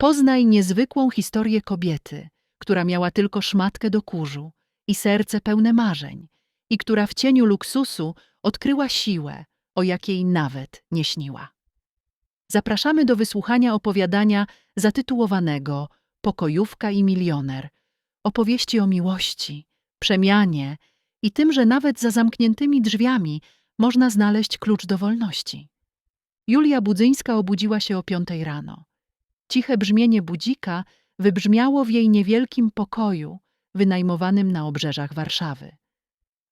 Poznaj niezwykłą historię kobiety, która miała tylko szmatkę do kurzu i serce pełne marzeń, i która w cieniu luksusu odkryła siłę, o jakiej nawet nie śniła. Zapraszamy do wysłuchania opowiadania zatytułowanego Pokojówka i milioner, opowieści o miłości, przemianie i tym, że nawet za zamkniętymi drzwiami można znaleźć klucz do wolności. Julia Budzyńska obudziła się o piątej rano. Ciche brzmienie budzika wybrzmiało w jej niewielkim pokoju, wynajmowanym na obrzeżach Warszawy.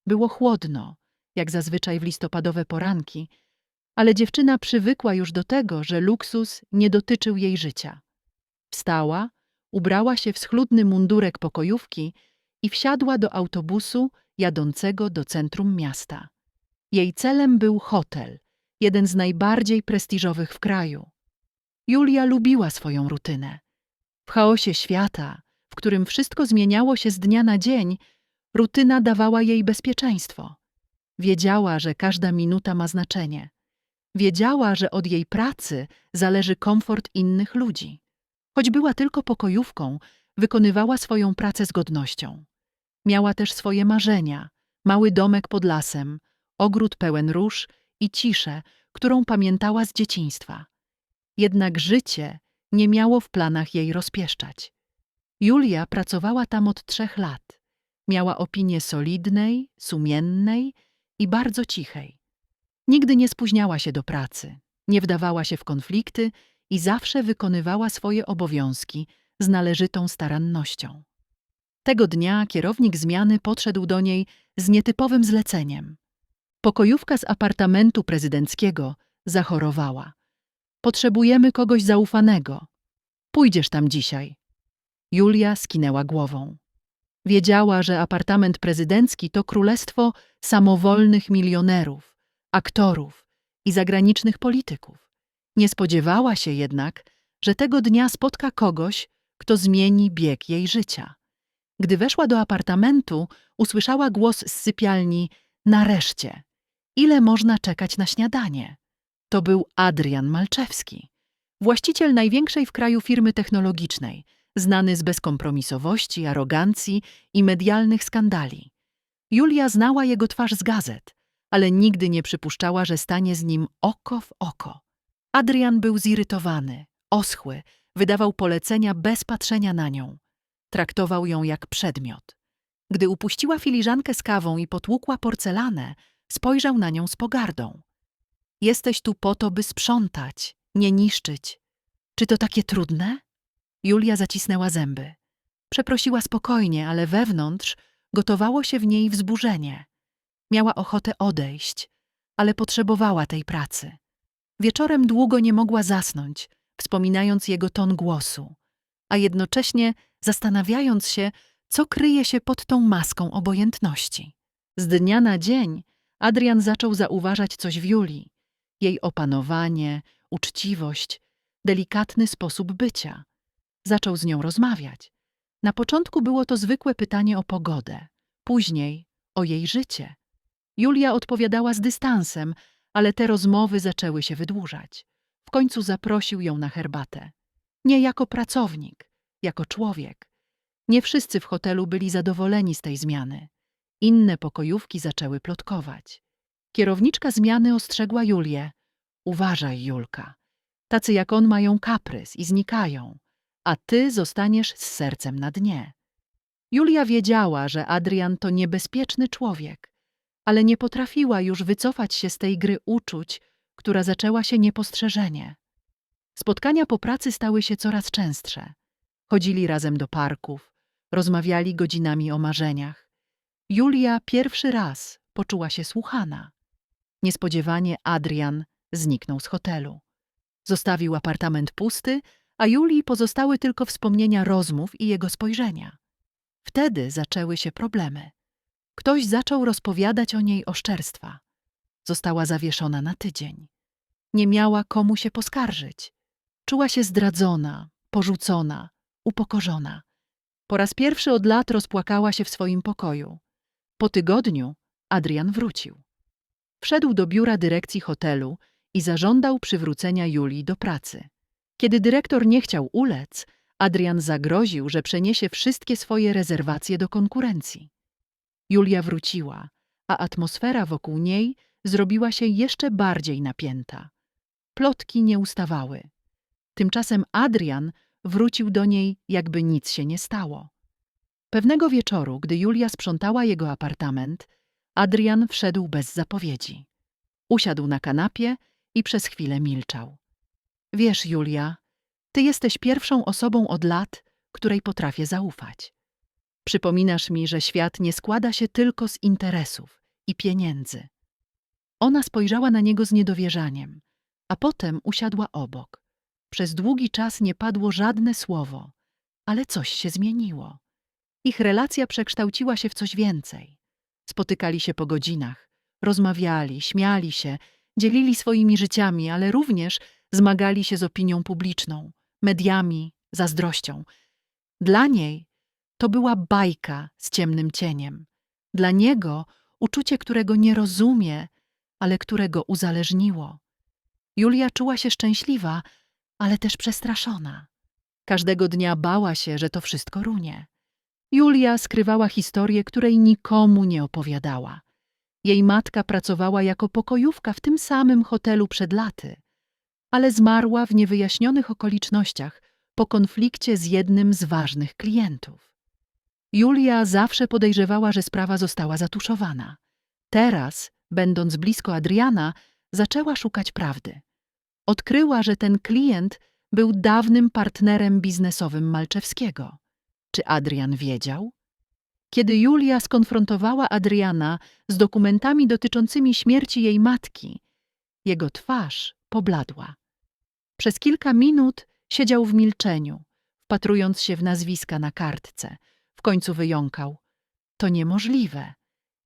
Było chłodno, jak zazwyczaj w listopadowe poranki, ale dziewczyna przywykła już do tego, że luksus nie dotyczył jej życia. Wstała, ubrała się w schludny mundurek pokojówki i wsiadła do autobusu jadącego do centrum miasta. Jej celem był hotel, jeden z najbardziej prestiżowych w kraju. Julia lubiła swoją rutynę. W chaosie świata, w którym wszystko zmieniało się z dnia na dzień, rutyna dawała jej bezpieczeństwo. Wiedziała, że każda minuta ma znaczenie. Wiedziała, że od jej pracy zależy komfort innych ludzi. Choć była tylko pokojówką, wykonywała swoją pracę z godnością. Miała też swoje marzenia, mały domek pod lasem, ogród pełen róż i ciszę, którą pamiętała z dzieciństwa. Jednak życie nie miało w planach jej rozpieszczać. Julia pracowała tam od trzech lat. Miała opinię solidnej, sumiennej i bardzo cichej. Nigdy nie spóźniała się do pracy, nie wdawała się w konflikty i zawsze wykonywała swoje obowiązki z należytą starannością. Tego dnia kierownik zmiany podszedł do niej z nietypowym zleceniem. Pokojówka z apartamentu prezydenckiego zachorowała. Potrzebujemy kogoś zaufanego. Pójdziesz tam dzisiaj. Julia skinęła głową. Wiedziała, że apartament prezydencki to królestwo samowolnych milionerów, aktorów i zagranicznych polityków. Nie spodziewała się jednak, że tego dnia spotka kogoś, kto zmieni bieg jej życia. Gdy weszła do apartamentu, usłyszała głos z sypialni: Nareszcie! Ile można czekać na śniadanie? To był Adrian Malczewski, właściciel największej w kraju firmy technologicznej, znany z bezkompromisowości, arogancji i medialnych skandali. Julia znała jego twarz z gazet, ale nigdy nie przypuszczała, że stanie z nim oko w oko. Adrian był zirytowany, oschły, wydawał polecenia bez patrzenia na nią. Traktował ją jak przedmiot. Gdy upuściła filiżankę z kawą i potłukła porcelanę, spojrzał na nią z pogardą. Jesteś tu po to, by sprzątać, nie niszczyć. Czy to takie trudne? Julia zacisnęła zęby. Przeprosiła spokojnie, ale wewnątrz gotowało się w niej wzburzenie. Miała ochotę odejść, ale potrzebowała tej pracy. Wieczorem długo nie mogła zasnąć, wspominając jego ton głosu, a jednocześnie zastanawiając się, co kryje się pod tą maską obojętności. Z dnia na dzień Adrian zaczął zauważać coś w Julii. Jej opanowanie, uczciwość, delikatny sposób bycia. Zaczął z nią rozmawiać. Na początku było to zwykłe pytanie o pogodę, później o jej życie. Julia odpowiadała z dystansem, ale te rozmowy zaczęły się wydłużać. W końcu zaprosił ją na herbatę. Nie jako pracownik, jako człowiek. Nie wszyscy w hotelu byli zadowoleni z tej zmiany. Inne pokojówki zaczęły plotkować. Kierowniczka zmiany ostrzegła Julię. Uważaj, Julka. Tacy jak on mają kaprys i znikają, a ty zostaniesz z sercem na dnie. Julia wiedziała, że Adrian to niebezpieczny człowiek, ale nie potrafiła już wycofać się z tej gry uczuć, która zaczęła się niepostrzeżenie. Spotkania po pracy stały się coraz częstsze. Chodzili razem do parków, rozmawiali godzinami o marzeniach. Julia pierwszy raz poczuła się słuchana. Niespodziewanie Adrian zniknął z hotelu. Zostawił apartament pusty, a Julii pozostały tylko wspomnienia rozmów i jego spojrzenia. Wtedy zaczęły się problemy. Ktoś zaczął rozpowiadać o niej oszczerstwa. Została zawieszona na tydzień. Nie miała komu się poskarżyć. Czuła się zdradzona, porzucona, upokorzona. Po raz pierwszy od lat rozpłakała się w swoim pokoju. Po tygodniu Adrian wrócił. Wszedł do biura dyrekcji hotelu i zażądał przywrócenia Julii do pracy. Kiedy dyrektor nie chciał ulec, Adrian zagroził, że przeniesie wszystkie swoje rezerwacje do konkurencji. Julia wróciła, a atmosfera wokół niej zrobiła się jeszcze bardziej napięta. Plotki nie ustawały. Tymczasem Adrian wrócił do niej, jakby nic się nie stało. Pewnego wieczoru, gdy Julia sprzątała jego apartament, Adrian wszedł bez zapowiedzi. Usiadł na kanapie i przez chwilę milczał. Wiesz, Julia, ty jesteś pierwszą osobą od lat, której potrafię zaufać. Przypominasz mi, że świat nie składa się tylko z interesów i pieniędzy. Ona spojrzała na niego z niedowierzaniem, a potem usiadła obok. Przez długi czas nie padło żadne słowo, ale coś się zmieniło. Ich relacja przekształciła się w coś więcej. Spotykali się po godzinach, rozmawiali, śmiali się, dzielili swoimi życiami, ale również zmagali się z opinią publiczną, mediami, zazdrością. Dla niej to była bajka z ciemnym cieniem. Dla niego uczucie, którego nie rozumie, ale którego uzależniło. Julia czuła się szczęśliwa, ale też przestraszona. Każdego dnia bała się, że to wszystko runie. Julia skrywała historię, której nikomu nie opowiadała. Jej matka pracowała jako pokojówka w tym samym hotelu przed laty, ale zmarła w niewyjaśnionych okolicznościach po konflikcie z jednym z ważnych klientów. Julia zawsze podejrzewała, że sprawa została zatuszowana. Teraz, będąc blisko Adriana, zaczęła szukać prawdy. Odkryła, że ten klient był dawnym partnerem biznesowym Malczewskiego. Czy Adrian wiedział? Kiedy Julia skonfrontowała Adriana z dokumentami dotyczącymi śmierci jej matki, jego twarz pobladła. Przez kilka minut siedział w milczeniu, wpatrując się w nazwiska na kartce. W końcu wyjąkał. To niemożliwe.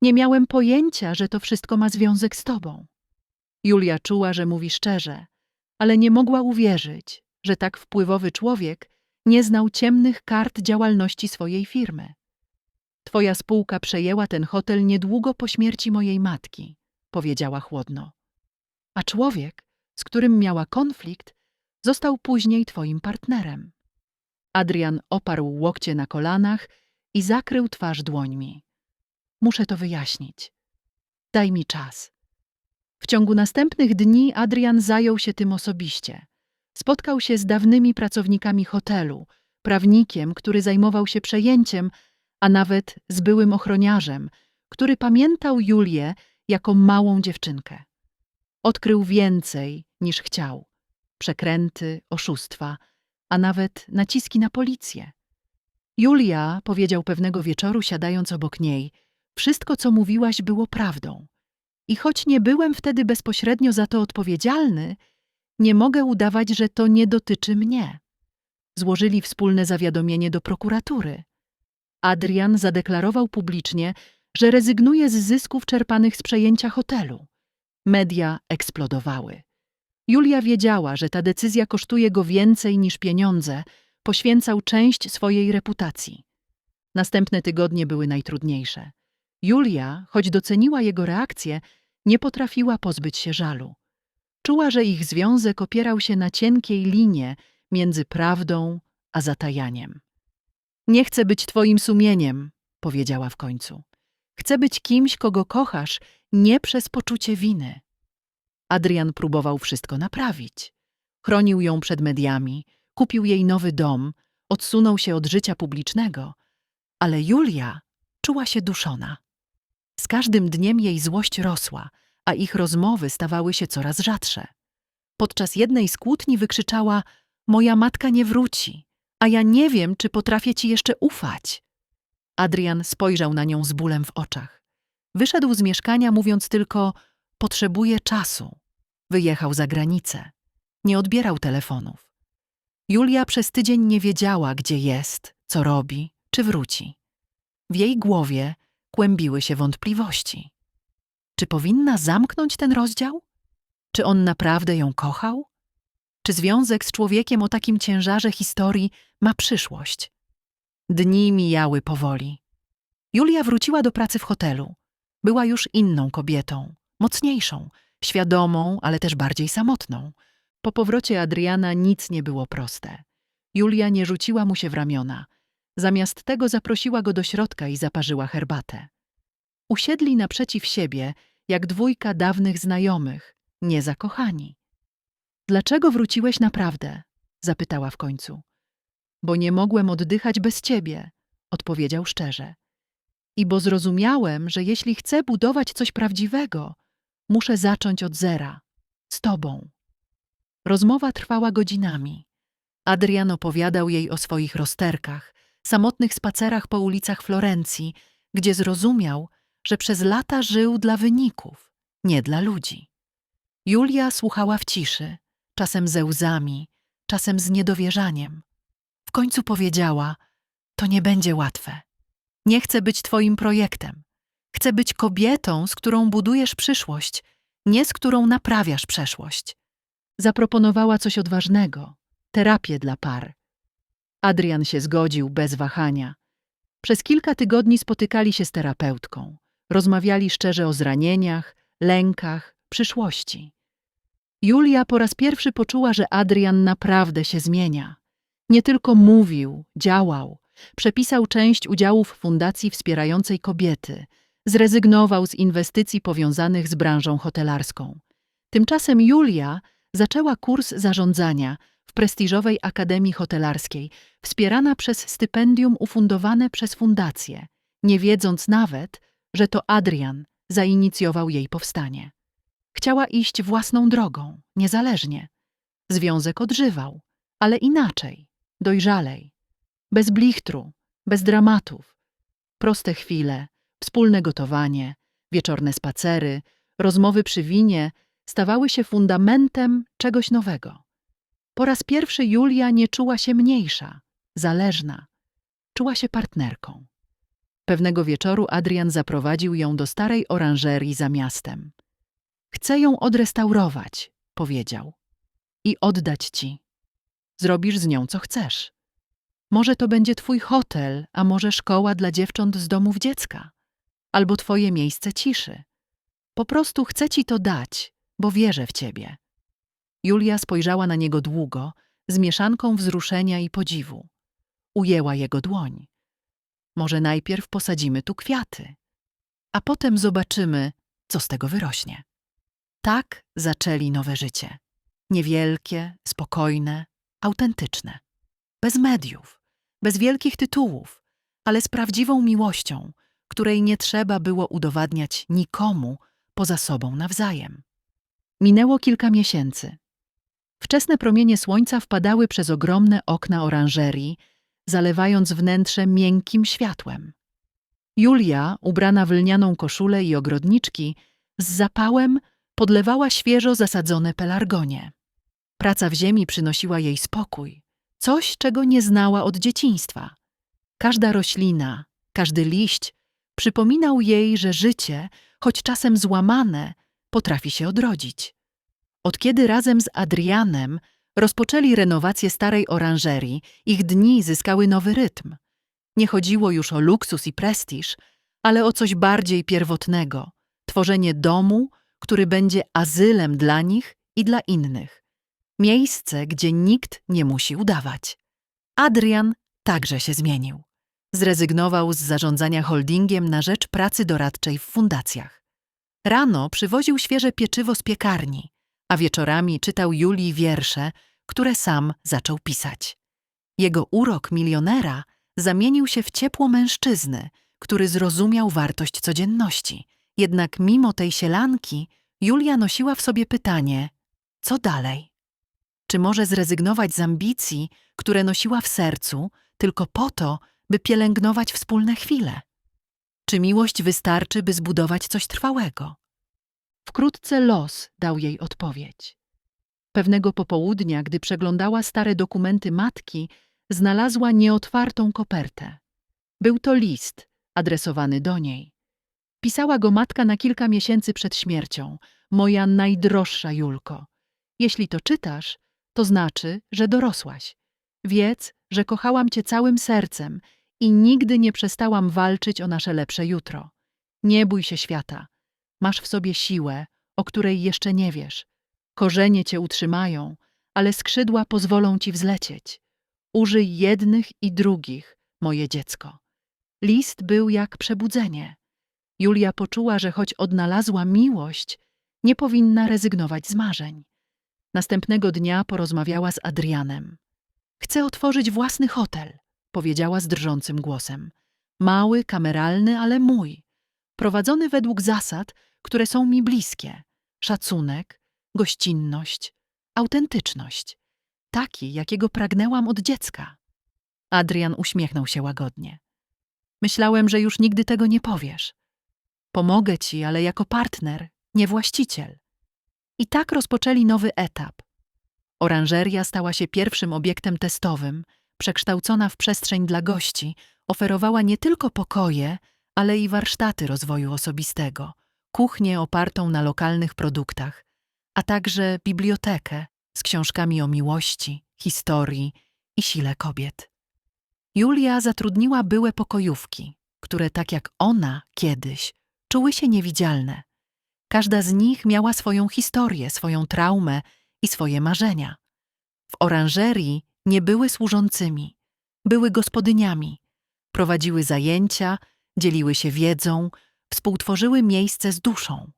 Nie miałem pojęcia, że to wszystko ma związek z tobą. Julia czuła, że mówi szczerze, ale nie mogła uwierzyć, że tak wpływowy człowiek nie znał ciemnych kart działalności swojej firmy. Twoja spółka przejęła ten hotel niedługo po śmierci mojej matki, powiedziała chłodno. A człowiek, z którym miała konflikt, został później twoim partnerem. Adrian oparł łokcie na kolanach i zakrył twarz dłońmi. Muszę to wyjaśnić. Daj mi czas. W ciągu następnych dni Adrian zajął się tym osobiście. Spotkał się z dawnymi pracownikami hotelu, prawnikiem, który zajmował się przejęciem, a nawet z byłym ochroniarzem, który pamiętał Julię jako małą dziewczynkę. Odkrył więcej niż chciał. Przekręty, oszustwa, a nawet naciski na policję. Julia, powiedział pewnego wieczoru, siadając obok niej, wszystko, co mówiłaś, było prawdą. I choć nie byłem wtedy bezpośrednio za to odpowiedzialny, nie mogę udawać, że to nie dotyczy mnie. Złożyli wspólne zawiadomienie do prokuratury. Adrian zadeklarował publicznie, że rezygnuje z zysków czerpanych z przejęcia hotelu. Media eksplodowały. Julia wiedziała, że ta decyzja kosztuje go więcej niż pieniądze, poświęcał część swojej reputacji. Następne tygodnie były najtrudniejsze. Julia, choć doceniła jego reakcję, nie potrafiła pozbyć się żalu. Czuła, że ich związek opierał się na cienkiej linie między prawdą a zatajaniem. Nie chcę być twoim sumieniem, powiedziała w końcu. Chcę być kimś, kogo kochasz, nie przez poczucie winy. Adrian próbował wszystko naprawić. Chronił ją przed mediami, kupił jej nowy dom, odsunął się od życia publicznego, ale Julia czuła się duszona. Z każdym dniem jej złość rosła, a ich rozmowy stawały się coraz rzadsze. Podczas jednej z kłótni wykrzyczała: Moja matka nie wróci, a ja nie wiem, czy potrafię ci jeszcze ufać. Adrian spojrzał na nią z bólem w oczach. Wyszedł z mieszkania, mówiąc tylko: Potrzebuję czasu. Wyjechał za granicę. Nie odbierał telefonów. Julia przez tydzień nie wiedziała, gdzie jest, co robi, czy wróci. W jej głowie kłębiły się wątpliwości. Czy powinna zamknąć ten rozdział? Czy on naprawdę ją kochał? Czy związek z człowiekiem o takim ciężarze historii ma przyszłość? Dni mijały powoli. Julia wróciła do pracy w hotelu. Była już inną kobietą, mocniejszą, świadomą, ale też bardziej samotną. Po powrocie Adriana nic nie było proste. Julia nie rzuciła mu się w ramiona. Zamiast tego zaprosiła go do środka i zaparzyła herbatę. Usiedli naprzeciw siebie, jak dwójka dawnych znajomych, niezakochani. Dlaczego wróciłeś naprawdę? zapytała w końcu. Bo nie mogłem oddychać bez ciebie, odpowiedział szczerze. I bo zrozumiałem, że jeśli chcę budować coś prawdziwego, muszę zacząć od zera, z tobą. Rozmowa trwała godzinami. Adrian opowiadał jej o swoich rozterkach, samotnych spacerach po ulicach Florencji, gdzie zrozumiał, że przez lata żył dla wyników, nie dla ludzi. Julia słuchała w ciszy, czasem ze łzami, czasem z niedowierzaniem. W końcu powiedziała: To nie będzie łatwe. Nie chcę być Twoim projektem. Chcę być kobietą, z którą budujesz przyszłość, nie z którą naprawiasz przeszłość. Zaproponowała coś odważnego terapię dla par. Adrian się zgodził bez wahania. Przez kilka tygodni spotykali się z terapeutką. Rozmawiali szczerze o zranieniach, lękach, przyszłości. Julia po raz pierwszy poczuła, że Adrian naprawdę się zmienia. Nie tylko mówił, działał. Przepisał część udziałów fundacji wspierającej kobiety. Zrezygnował z inwestycji powiązanych z branżą hotelarską. Tymczasem Julia zaczęła kurs zarządzania w prestiżowej Akademii Hotelarskiej, wspierana przez stypendium ufundowane przez fundację, nie wiedząc nawet, że to Adrian zainicjował jej powstanie. Chciała iść własną drogą, niezależnie. Związek odżywał, ale inaczej, dojrzalej. Bez blichtru, bez dramatów. Proste chwile, wspólne gotowanie, wieczorne spacery, rozmowy przy winie stawały się fundamentem czegoś nowego. Po raz pierwszy Julia nie czuła się mniejsza, zależna. Czuła się partnerką. Pewnego wieczoru Adrian zaprowadził ją do starej oranżerii za miastem. Chcę ją odrestaurować, powiedział. I oddać ci. Zrobisz z nią co chcesz. Może to będzie twój hotel, a może szkoła dla dziewcząt z domów dziecka. Albo twoje miejsce ciszy. Po prostu chcę ci to dać, bo wierzę w ciebie. Julia spojrzała na niego długo, z mieszanką wzruszenia i podziwu. Ujęła jego dłoń. Może najpierw posadzimy tu kwiaty, a potem zobaczymy, co z tego wyrośnie. Tak zaczęli nowe życie. Niewielkie, spokojne, autentyczne. Bez mediów, bez wielkich tytułów, ale z prawdziwą miłością, której nie trzeba było udowadniać nikomu poza sobą nawzajem. Minęło kilka miesięcy. Wczesne promienie słońca wpadały przez ogromne okna oranżerii, zalewając wnętrze miękkim światłem. Julia, ubrana w lnianą koszulę i ogrodniczki, z zapałem podlewała świeżo zasadzone pelargonie. Praca w ziemi przynosiła jej spokój, coś, czego nie znała od dzieciństwa. Każda roślina, każdy liść przypominał jej, że życie, choć czasem złamane, potrafi się odrodzić. Od kiedy razem z Adrianem rozpoczęli renowację starej oranżerii, ich dni zyskały nowy rytm. Nie chodziło już o luksus i prestiż, ale o coś bardziej pierwotnego tworzenie domu, który będzie azylem dla nich i dla innych. Miejsce, gdzie nikt nie musi udawać. Adrian także się zmienił. Zrezygnował z zarządzania holdingiem na rzecz pracy doradczej w fundacjach. Rano przywoził świeże pieczywo z piekarni, a wieczorami czytał Julii wiersze, które sam zaczął pisać. Jego urok milionera zamienił się w ciepło mężczyzny, który zrozumiał wartość codzienności. Jednak mimo tej sielanki Julia nosiła w sobie pytanie: co dalej? Czy może zrezygnować z ambicji, które nosiła w sercu, tylko po to, by pielęgnować wspólne chwile? Czy miłość wystarczy, by zbudować coś trwałego? Wkrótce los dał jej odpowiedź. Pewnego popołudnia, gdy przeglądała stare dokumenty matki, znalazła nieotwartą kopertę. Był to list adresowany do niej. Pisała go matka na kilka miesięcy przed śmiercią. Moja najdroższa Julko. Jeśli to czytasz, to znaczy, że dorosłaś. Wiedz, że kochałam cię całym sercem i nigdy nie przestałam walczyć o nasze lepsze jutro. Nie bój się świata. Masz w sobie siłę, o której jeszcze nie wiesz. Korzenie cię utrzymają, ale skrzydła pozwolą ci wzlecieć. Użyj jednych i drugich, moje dziecko. List był jak przebudzenie. Julia poczuła, że choć odnalazła miłość, nie powinna rezygnować z marzeń. Następnego dnia porozmawiała z Adrianem. Chcę otworzyć własny hotel, powiedziała z drżącym głosem. Mały, kameralny, ale mój. Prowadzony według zasad, które są mi bliskie. Szacunek, gościnność, autentyczność. Taki, jakiego pragnęłam od dziecka. Adrian uśmiechnął się łagodnie. Myślałem, że już nigdy tego nie powiesz. Pomogę ci, ale jako partner, nie właściciel. I tak rozpoczęli nowy etap. Oranżeria stała się pierwszym obiektem testowym, przekształcona w przestrzeń dla gości, oferowała nie tylko pokoje, ale i warsztaty rozwoju osobistego, kuchnię opartą na lokalnych produktach, a także bibliotekę z książkami o miłości, historii i sile kobiet. Julia zatrudniła byłe pokojówki, które tak jak ona kiedyś czuły się niewidzialne. Każda z nich miała swoją historię, swoją traumę i swoje marzenia. W oranżerii nie były służącymi, były gospodyniami. Prowadziły zajęcia, dzieliły się wiedzą, współtworzyły miejsce z duszą.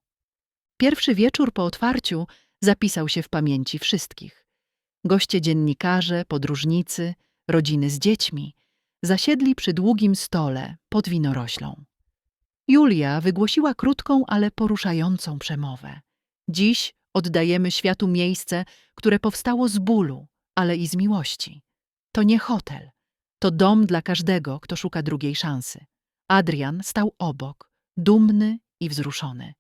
Pierwszy wieczór po otwarciu zapisał się w pamięci wszystkich. Goście dziennikarze, podróżnicy, rodziny z dziećmi zasiedli przy długim stole pod winoroślą. Julia wygłosiła krótką, ale poruszającą przemowę. Dziś oddajemy światu miejsce, które powstało z bólu, ale i z miłości. To nie hotel, to dom dla każdego, kto szuka drugiej szansy. Adrian stał obok, dumny i wzruszony.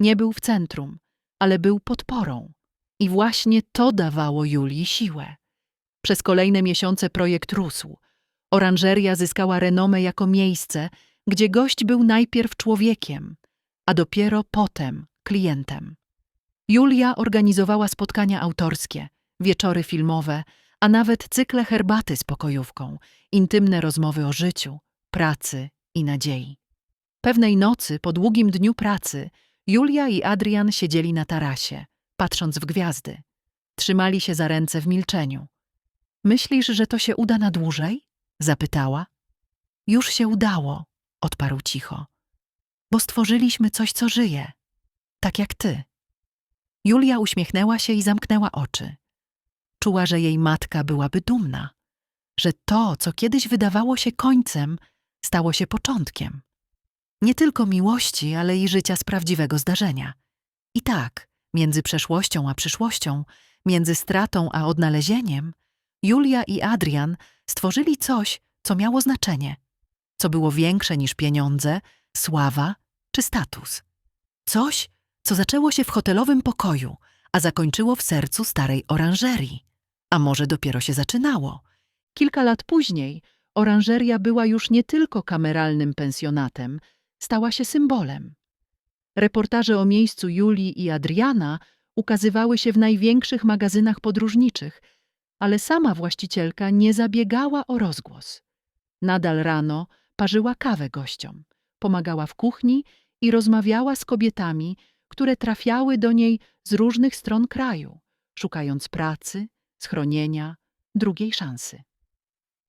Nie był w centrum, ale był podporą. I właśnie to dawało Julii siłę. Przez kolejne miesiące projekt rósł. Oranżeria zyskała renomę jako miejsce, gdzie gość był najpierw człowiekiem, a dopiero potem klientem. Julia organizowała spotkania autorskie, wieczory filmowe, a nawet cykle herbaty z pokojówką, intymne rozmowy o życiu, pracy i nadziei. Pewnej nocy, po długim dniu pracy, Julia i Adrian siedzieli na tarasie, patrząc w gwiazdy. Trzymali się za ręce w milczeniu. Myślisz, że to się uda na dłużej? zapytała. Już się udało, odparł cicho. Bo stworzyliśmy coś, co żyje. Tak jak ty. Julia uśmiechnęła się i zamknęła oczy. Czuła, że jej matka byłaby dumna, że to, co kiedyś wydawało się końcem, stało się początkiem. Nie tylko miłości, ale i życia z prawdziwego zdarzenia. I tak, między przeszłością a przyszłością, między stratą a odnalezieniem, Julia i Adrian stworzyli coś, co miało znaczenie, co było większe niż pieniądze, sława czy status. Coś, co zaczęło się w hotelowym pokoju, a zakończyło w sercu starej oranżerii. A może dopiero się zaczynało. Kilka lat później oranżeria była już nie tylko kameralnym pensjonatem, stała się symbolem. Reportaże o miejscu Julii i Adriana ukazywały się w największych magazynach podróżniczych, ale sama właścicielka nie zabiegała o rozgłos. Nadal rano parzyła kawę gościom, pomagała w kuchni i rozmawiała z kobietami, które trafiały do niej z różnych stron kraju, szukając pracy, schronienia, drugiej szansy.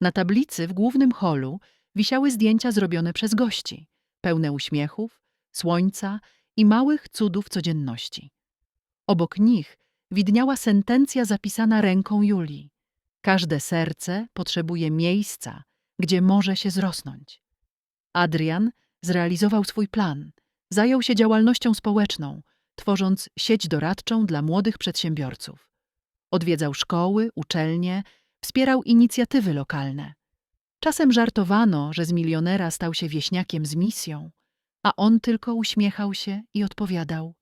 Na tablicy w głównym holu wisiały zdjęcia zrobione przez gości, pełne uśmiechów, słońca i małych cudów codzienności. Obok nich widniała sentencja zapisana ręką Julii. Każde serce potrzebuje miejsca, gdzie może się zrosnąć. Adrian zrealizował swój plan. Zajął się działalnością społeczną, tworząc sieć doradczą dla młodych przedsiębiorców. Odwiedzał szkoły, uczelnie, wspierał inicjatywy lokalne. Czasem żartowano, że z milionera stał się wieśniakiem z misją, a on tylko uśmiechał się i odpowiadał: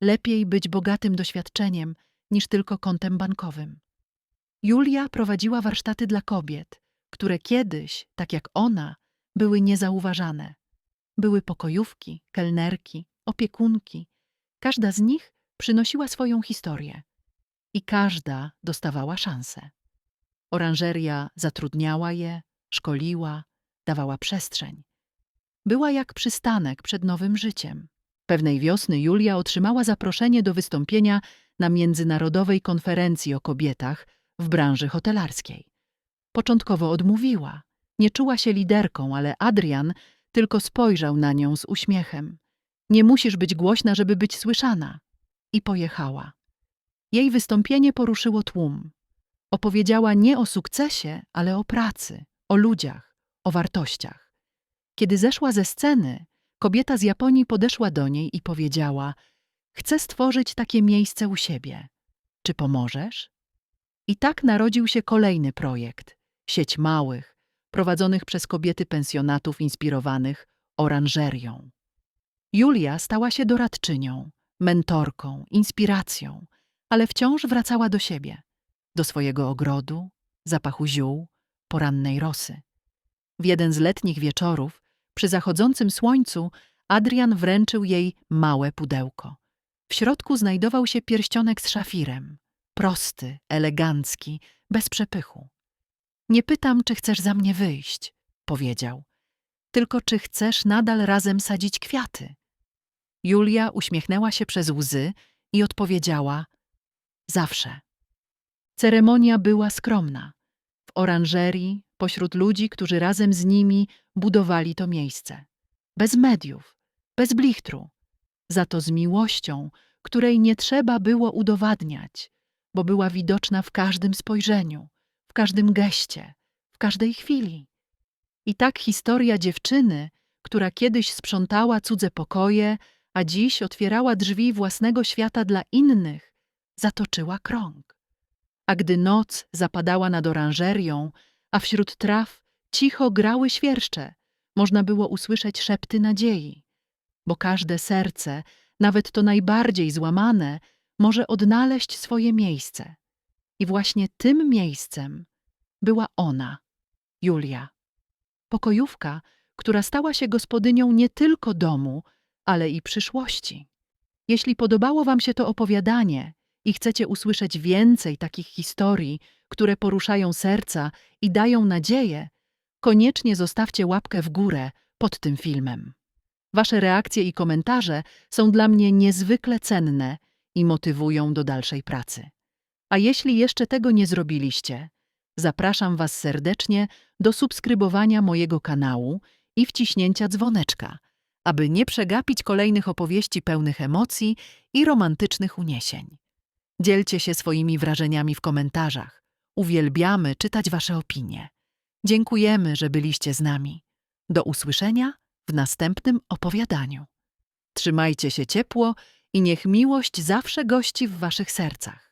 Lepiej być bogatym doświadczeniem niż tylko kontem bankowym. Julia prowadziła warsztaty dla kobiet, które kiedyś, tak jak ona, były niezauważane. Były pokojówki, kelnerki, opiekunki. Każda z nich przynosiła swoją historię i każda dostawała szansę. Oranżeria zatrudniała je, szkoliła, dawała przestrzeń. Była jak przystanek przed nowym życiem. Pewnej wiosny Julia otrzymała zaproszenie do wystąpienia na międzynarodowej konferencji o kobietach w branży hotelarskiej. Początkowo odmówiła. Nie czuła się liderką, ale Adrian tylko spojrzał na nią z uśmiechem. Nie musisz być głośna, żeby być słyszana. I pojechała. Jej wystąpienie poruszyło tłum. Opowiedziała nie o sukcesie, ale o pracy, o ludziach, o wartościach. Kiedy zeszła ze sceny, kobieta z Japonii podeszła do niej i powiedziała: Chcę stworzyć takie miejsce u siebie. Czy pomożesz? I tak narodził się kolejny projekt sieć małych, prowadzonych przez kobiety pensjonatów inspirowanych oranżerią. Julia stała się doradczynią, mentorką, inspiracją, ale wciąż wracała do siebie, do swojego ogrodu, zapachu ziół, porannej rosy. W jeden z letnich wieczorów, przy zachodzącym słońcu, Adrian wręczył jej małe pudełko. W środku znajdował się pierścionek z szafirem, prosty, elegancki, bez przepychu. Nie pytam, czy chcesz za mnie wyjść, powiedział. Tylko czy chcesz nadal razem sadzić kwiaty? Julia uśmiechnęła się przez łzy i odpowiedziała: Zawsze. Ceremonia była skromna. Oranżerii, pośród ludzi, którzy razem z nimi budowali to miejsce. Bez mediów, bez blichtru. Za to z miłością, której nie trzeba było udowadniać, bo była widoczna w każdym spojrzeniu, w każdym geście, w każdej chwili. I tak historia dziewczyny, która kiedyś sprzątała cudze pokoje, a dziś otwierała drzwi własnego świata dla innych, zatoczyła krąg. A gdy noc zapadała nad oranżerią, a wśród traw cicho grały świerszcze, można było usłyszeć szepty nadziei, bo każde serce, nawet to najbardziej złamane, może odnaleźć swoje miejsce. I właśnie tym miejscem była ona, Julia. Pokojówka, która stała się gospodynią nie tylko domu, ale i przyszłości. Jeśli podobało Wam się to opowiadanie i chcecie usłyszeć więcej takich historii, które poruszają serca i dają nadzieję, koniecznie zostawcie łapkę w górę pod tym filmem. Wasze reakcje i komentarze są dla mnie niezwykle cenne i motywują do dalszej pracy. A jeśli jeszcze tego nie zrobiliście, zapraszam Was serdecznie do subskrybowania mojego kanału i wciśnięcia dzwoneczka, aby nie przegapić kolejnych opowieści pełnych emocji i romantycznych uniesień. Dzielcie się swoimi wrażeniami w komentarzach. Uwielbiamy czytać Wasze opinie. Dziękujemy, że byliście z nami. Do usłyszenia w następnym opowiadaniu. Trzymajcie się ciepło i niech miłość zawsze gości w Waszych sercach.